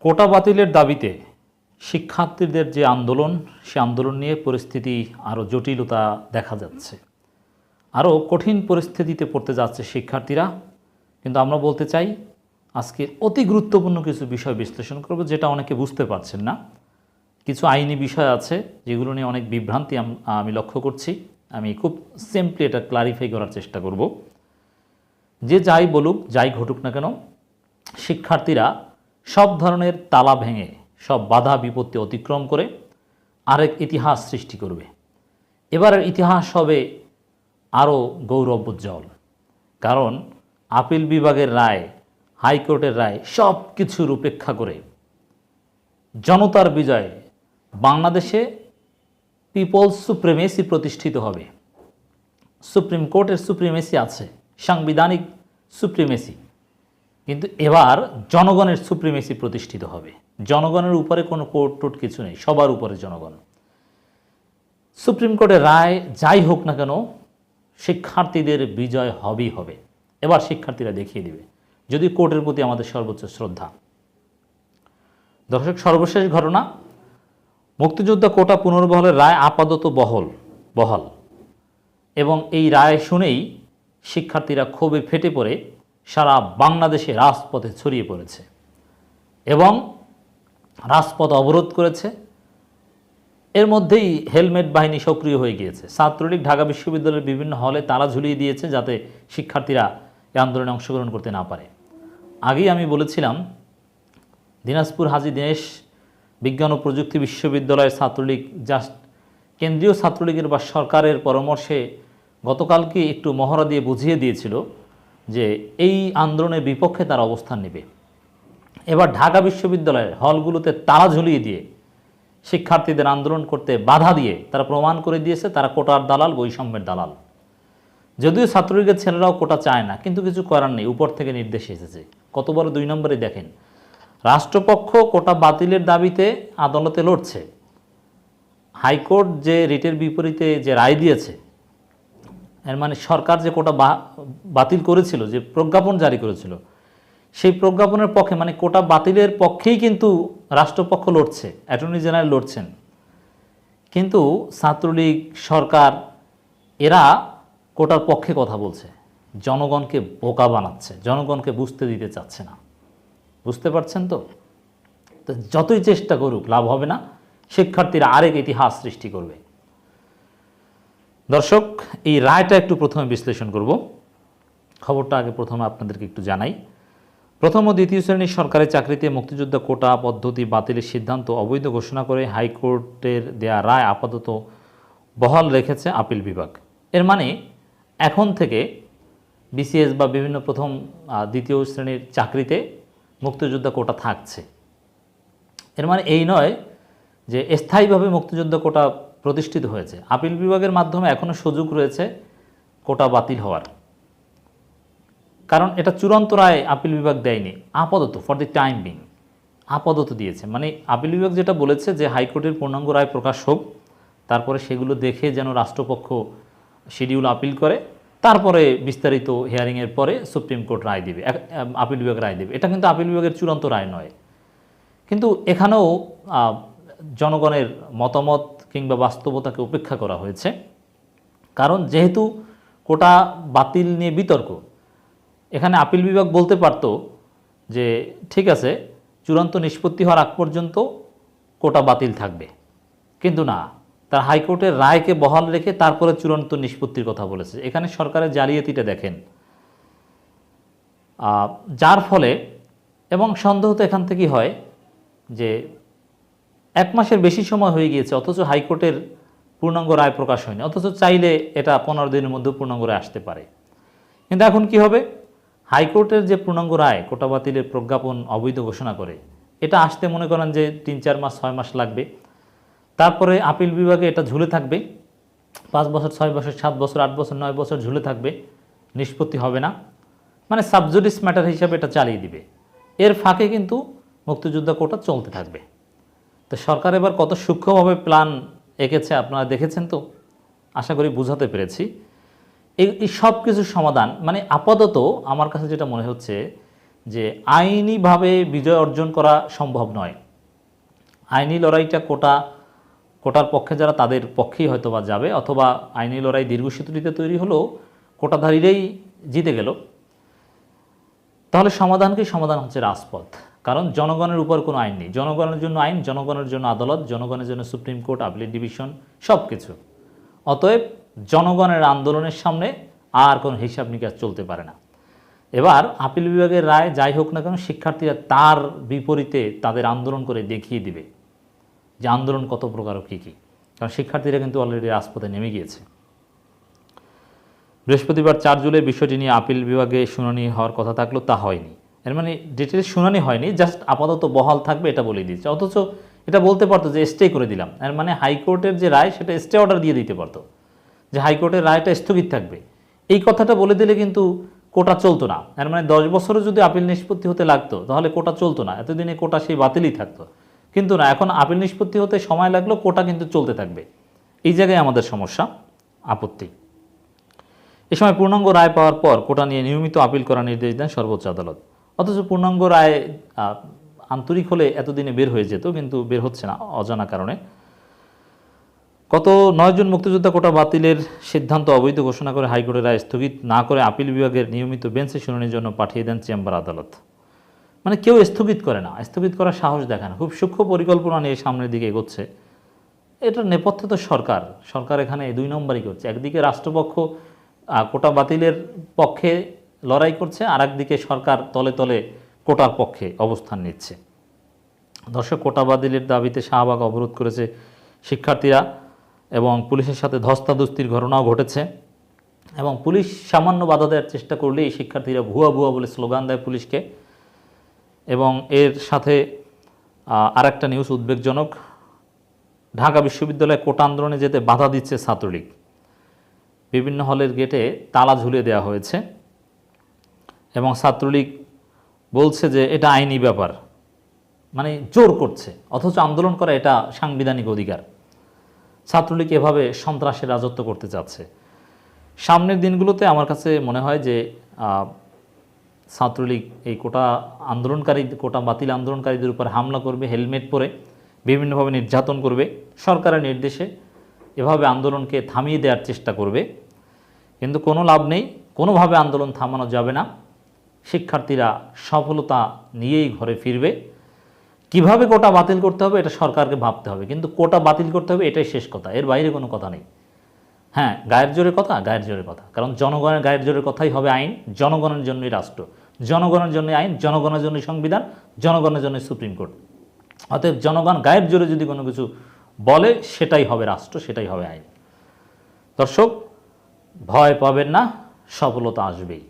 কোটা বাতিলের দাবিতে শিক্ষার্থীদের যে আন্দোলন, সে আন্দোলন নিয়ে পরিস্থিতি আরও জটিলতা দেখা যাচ্ছে। আরও কঠিন পরিস্থিতিতে পড়তে যাচ্ছে শিক্ষার্থীরা। কিন্তু আমরা বলতে চাই, আজকে অতি গুরুত্বপূর্ণ কিছু বিষয় বিশ্লেষণ করব যেটা অনেকে বুঝতে পারছেন না। কিছু আইনি বিষয় আছে যেগুলো নিয়ে অনেক বিভ্রান্তি আমি লক্ষ্য করছি। আমি খুব সিম্পলি এটা ক্লারিফাই করার চেষ্টা করব। যে যাই বলুক, যাই ঘটুক না কেন, শিক্ষার্থীরা সব ধরনের তালা ভেঙে, সব বাধা বিপত্তি অতিক্রম করে আরেক ইতিহাস সৃষ্টি করবে। এবারের ইতিহাস হবে আরও গৌরবোজ্জ্বল, কারণ আপিল বিভাগের রায়, হাইকোর্টের রায় সব কিছুর উপেক্ষা করে। জনতার বিজয়ে বাংলাদেশে পিপলস সুপ্রিমেসি প্রতিষ্ঠিত হবে। সুপ্রিম কোর্টের সুপ্রিমেসি আছে, সাংবিধানিক সুপ্রিমেসি। কিন্তু এবার জনগণের সুপ্রিমেসি প্রতিষ্ঠিত হবে। জনগণের উপরে কোনো কোর্ট টোট কিছু নেই, সবার উপরে জনগণ। সুপ্রিম কোর্টের রায় যাই হোক না কেন, শিক্ষার্থীদের বিজয় হবেই হবে। এবার শিক্ষার্থীরা দেখিয়ে দিবে, যদি কোর্টের প্রতি আমাদের সর্বোচ্চ শ্রদ্ধা। দর্শক, সর্বশেষ ঘটনা, মুক্তিযোদ্ধা কোটা পুনর্বহলের রায় আপাতত বহল, বহাল। এবং এই রায় শুনেই শিক্ষার্থীরা ক্ষোভে ফেটে পড়ে সারা বাংলাদেশে রাজপথে ছড়িয়ে পড়েছে এবং রাজপথ অবরোধ করেছে। এর মধ্যেই হেলমেট বাহিনী সক্রিয় হয়ে গিয়েছে। ছাত্রলীগ, ঢাকা বিশ্ববিদ্যালয়ের বিভিন্ন হলে তালা ঝুলিয়ে দিয়েছে যাতে শিক্ষার্থীরা এই আন্দোলনে অংশগ্রহণ করতে না পারে। আগেই আমি বলেছিলাম, দিনাজপুর হাজি দিনেশ বিজ্ঞান ও প্রযুক্তি বিশ্ববিদ্যালয়ের ছাত্রলীগ জাস্ট কেন্দ্রীয় ছাত্রলীগের বা সরকারের পরামর্শে গতকালকে একটু মহড়া দিয়ে বুঝিয়ে দিয়েছিল যে এই আন্দোলনের বিপক্ষে তারা অবস্থান নেবে। এবার ঢাকা বিশ্ববিদ্যালয়ের হলগুলোতে তালা ঝুলিয়ে দিয়ে শিক্ষার্থীদের আন্দোলন করতে বাধা দিয়ে তারা প্রমাণ করে দিয়েছে তারা কোটার দালাল, বৈষম্যের দালাল। যদিও ছাত্রলীগের ছেলেরাও কোটা চায় না, কিন্তু কিছু করার নেই, উপর থেকে নির্দেশ এসেছে। কত বড় দুই নম্বরে দেখেন, রাষ্ট্রপক্ষ কোটা বাতিলের দাবিতে আদালতে লড়ছে। হাইকোর্ট যে রিটের বিপরীতে যে রায় দিয়েছে মানে সরকার যে কোটা বাতিল করেছিল, যে প্রজ্ঞাপন জারি করেছিল, সেই প্রজ্ঞাপনের পক্ষে মানে কোটা বাতিলের পক্ষেই কিন্তু রাষ্ট্রপক্ষ লড়ছে, অ্যাটর্নি জেনারেল লড়ছেন। কিন্তু ছাত্রলীগ সরকার, এরা কোটার পক্ষে কথা বলছে, জনগণকে বোকা বানাচ্ছে, জনগণকে বুঝতে দিতে চাচ্ছে না। বুঝতে পারছেন তো যতই চেষ্টা করুক, লাভ হবে না, শিক্ষার্থীরা আরেক ইতিহাস সৃষ্টি করবে। দর্শক, এই রায়টা একটু প্রথমে বিশ্লেষণ করব। খবরটা আগে প্রথমে আপনাদেরকে একটু জানাই। প্রথম ও দ্বিতীয় শ্রেণির সরকারি চাকরিতে মুক্তিযোদ্ধা কোটা পদ্ধতি বাতিলের সিদ্ধান্ত অবৈধ ঘোষণা করে হাইকোর্টের দেয়া রায় আপাতত বহাল রেখেছে আপিল বিভাগ। এর মানে এখন থেকে বিসিএস বা বিভিন্ন প্রথম দ্বিতীয় শ্রেণির চাকরিতে মুক্তিযোদ্ধা কোটা থাকছে। এর মানে এই নয় যে স্থায়ীভাবে মুক্তিযোদ্ধা কোটা প্রতিষ্ঠিত হয়েছে। আপিল বিভাগের মাধ্যমে এখনও সুযোগ রয়েছে কোটা বাতিল হওয়ার। কারণ এটা চূড়ান্ত রায় আপিল বিভাগ দেয়নি। আপাতত ফর দি টাইম বিং আপাতত দিয়েছে। মানে আপিল বিভাগ যেটা বলেছে যে হাইকোর্টের পূর্ণাঙ্গ রায় প্রকাশ হোক, তারপরে সেগুলো দেখে যেন রাষ্ট্রপক্ষ শিডিউল আপিল করে, তারপরে বিস্তারিত হিয়ারিংয়ের পরে সুপ্রিম কোর্ট রায় দেবে আপিল বিভাগ রায় দেবে। এটা কিন্তু আপিল বিভাগের চূড়ান্ত রায় নয়। কিন্তু এখানেও জনগণের মতামত কিংবা বাস্তবতাকে উপেক্ষা করা হয়েছে। কারণ যেহেতু কোটা বাতিল নিয়ে বিতর্ক, এখানে আপিল বিভাগ বলতে পারত যে, ঠিক আছে, চূড়ান্ত নিষ্পত্তি হওয়ার আগ পর্যন্ত কোটা বাতিল থাকবে। কিন্তু না, তার হাইকোর্টের রায়কে বহাল রেখে তারপরে চূড়ান্ত নিষ্পত্তির কথা বলেছে। এখানে সরকারের জালিয়াতিটা দেখেন। যার ফলে, এবং সন্দেহ তো এখান থেকেই হয় যে এক মাসের বেশি সময় হয়ে গিয়েছে, অথচ হাইকোর্টের পূর্ণাঙ্গ রায় প্রকাশ হয়নি, অথচ চাইলে এটা পনেরো দিনের মধ্যে পূর্ণাঙ্গ রায় আসতে পারে। কিন্তু এখন কি হবে? হাইকোর্টের যে পূর্ণাঙ্গ রায়, কোটা বাতিলের প্রজ্ঞাপন অবৈধ ঘোষণা করে, এটা আসতে মনে করেন যে তিন, চার মাস, ছয় মাস লাগবে। তারপরে আপিল বিভাগে এটা ঝুলে থাকবে, পাঁচ বছর, ছয় বছর, সাত বছর, আট বছর, নয় বছর ঝুলে থাকবে, নিষ্পত্তি হবে না। মানে সাবজুডিস ম্যাটার হিসাবে এটা চালিয়ে দিবে। এর ফাঁকে কিন্তু মুক্তিযোদ্ধা কোটা চলতে থাকবে। তো সরকার এবার কত সূক্ষ্মভাবে প্ল্যান এঁকেছে আপনারা দেখেছেন তো? আশা করি বুঝাতে পেরেছি। এই সব কিছুর সমাধান মানে আপাতত আমার কাছে যেটা মনে হচ্ছে যে আইনিভাবে বিজয় অর্জন করা সম্ভব নয়। আইনি লড়াইটা কোটা, কোটার পক্ষে যারা তাদের পক্ষেই হয়তো বা যাবে, অথবা আইনি লড়াই দীর্ঘসূত্রিতে তৈরি হলেও কোটাধারীরাই জিতে গেল। তাহলে সমাধান কি? সমাধান হচ্ছে রাজপথ। কারণ জনগণের উপর কোনো আইন নেই। জনগণের জন্য আইন, জনগণের জন্য আদালত, জনগণের জন্য সুপ্রিম কোর্ট আপিলেট ডিভিশন সব কিছু অতএব জনগণের আন্দোলনের সামনে আর কোনো হিসাব নিকাশ চলতে পারে না। এবার আপিল বিভাগের রায় যাই হোক না কেন, শিক্ষার্থীরা তার বিপরীতে তাদের আন্দোলন করে দেখিয়ে দিবে যে আন্দোলন কত প্রকার ও কী কী। কারণ শিক্ষার্থীরা কিন্তু অলরেডি রাজপথে নেমে গিয়েছে। বৃহস্পতিবার চার জুলাই বিষয়টি নিয়ে আপিল বিভাগে শুনানি হওয়ার কথা থাকলেও তা হয়নি। এর মানে ডিটেলস শুনানি হয়নি জাস্ট আপাতত বহাল থাকবে এটা বলে দিচ্ছে অথচ এটা বলতে পারতো যে স্টে করে দিলাম। এর মানে হাইকোর্টের যে রায়, সেটা স্টে অর্ডার দিয়ে দিতে পারতো। যে হাইকোর্টের রায়টা স্থগিত থাকবে। এই কথাটা বলে দিলে কিন্তু কোটা চলতো না। এর মানে দশ বছরে যদি আপিল নিষ্পত্তি হতে লাগতো, তাহলে কোটা চলতো না। এতদিনে কোটা সেই বাতিলই থাকতো। কিন্তু না, এখন আপিল নিষ্পত্তি হতে সময় লাগল, কোটা কিন্তু চলতে থাকবে। এই জায়গায় আমাদের সমস্যা, আপত্তি। এ সময় পূর্ণাঙ্গ রায় পাওয়ার পর কোটা নিয়ে নিয়মিত আপিল করার নির্দেশ দেন সর্বোচ্চ আদালত। অথচ পূর্ণাঙ্গ রায় আন্তরিক হলে এতদিনে বের হয়ে যেত, কিন্তু বের হচ্ছে না অজানা কারণে। গত নয় জন মুক্তিযোদ্ধা কোটা বাতিলের সিদ্ধান্ত অবৈধ ঘোষণা করে হাইকোর্টের রায় স্থগিত না করে আপিল বিভাগের নিয়মিত বেঞ্চে শুনানির জন্য পাঠিয়ে দেন চেম্বার আদালত। মানে কেউ স্থগিত করে না, স্থগিত করার সাহস দেখে না, খুব সূক্ষ্ম পরিকল্পনা নিয়ে সামনের দিকে এগোচ্ছে। এটার নেপথ্যে তো সরকার সরকার এখানে দুই নম্বরই করছে, একদিকে রাষ্ট্রপক্ষ কোটা বাতিলের পক্ষে লড়াই করছে আর একদিকে সরকার তলে তলে কোটার পক্ষে অবস্থান নিচ্ছে। দর্শক, কোটা বাতিলের দাবিতে শাহবাগ অবরোধ করেছে শিক্ষার্থীরা এবং পুলিশের সাথে ধস্তাধস্তির ঘটনাও ঘটেছে এবং পুলিশ সামান্য বাধা দেওয়ার চেষ্টা করলেই শিক্ষার্থীরা ভুয়া ভুয়া বলে স্লোগান দেয় পুলিশকে এবং এর সাথে আর একটা নিউজ উদ্বেগজনক, ঢাকা বিশ্ববিদ্যালয়ে কোটা আন্দোলনে যেতে বাধা দিচ্ছে ছাত্রলীগ। বিভিন্ন হলের গেটে তালা ঝুলিয়ে দেওয়া হয়েছে। এবং ছাত্রলীগ বলছে যে এটা আইনি ব্যাপার। মানে জোর করছে, অথচ আন্দোলন করা এটা সাংবিধানিক অধিকার। ছাত্রলীগ এভাবে সন্ত্রাসের রাজত্ব করতে চাচ্ছে। সামনের দিনগুলোতে আমার কাছে মনে হয় যে ছাত্রলীগ এই কোটা আন্দোলনকারী, কোটা বাতিল আন্দোলনকারীদের উপর হামলা করবে, হেলমেট পরে বিভিন্নভাবে নির্যাতন করবে, সরকারের নির্দেশে এভাবে আন্দোলনকে থামিয়ে দেওয়ার চেষ্টা করবে। কিন্তু কোনো লাভ নেই, কোনোভাবে আন্দোলন থামানো যাবে না। শিক্ষার্থীরা সফলতা নিয়েই ঘরে ফিরবে। কীভাবে কোটা বাতিল করতে হবে এটা সরকারকে ভাবতে হবে, কিন্তু কোটা বাতিল করতে হবে এটাই শেষ কথা, এর বাইরে কোনো কথা নেই। হ্যাঁ গায়ের জোরে কথা, গায়ের জোরে কথা, কারণ জনগণের গায়ের জোরের কথাই হবে আইন, জনগণের জন্যই রাষ্ট্র, জনগণের জন্যই আইন, জনগণের জন্যই সংবিধান, জনগণের জন্যই সুপ্রিম কোর্ট। অতএব জনগণ গায়ের জোরে যদি কোনো কিছু বলে, সেটাই হবে রাষ্ট্র, সেটাই হবে আইন। দর্শক, ভয় পাবেন না, সফলতা আসবেই।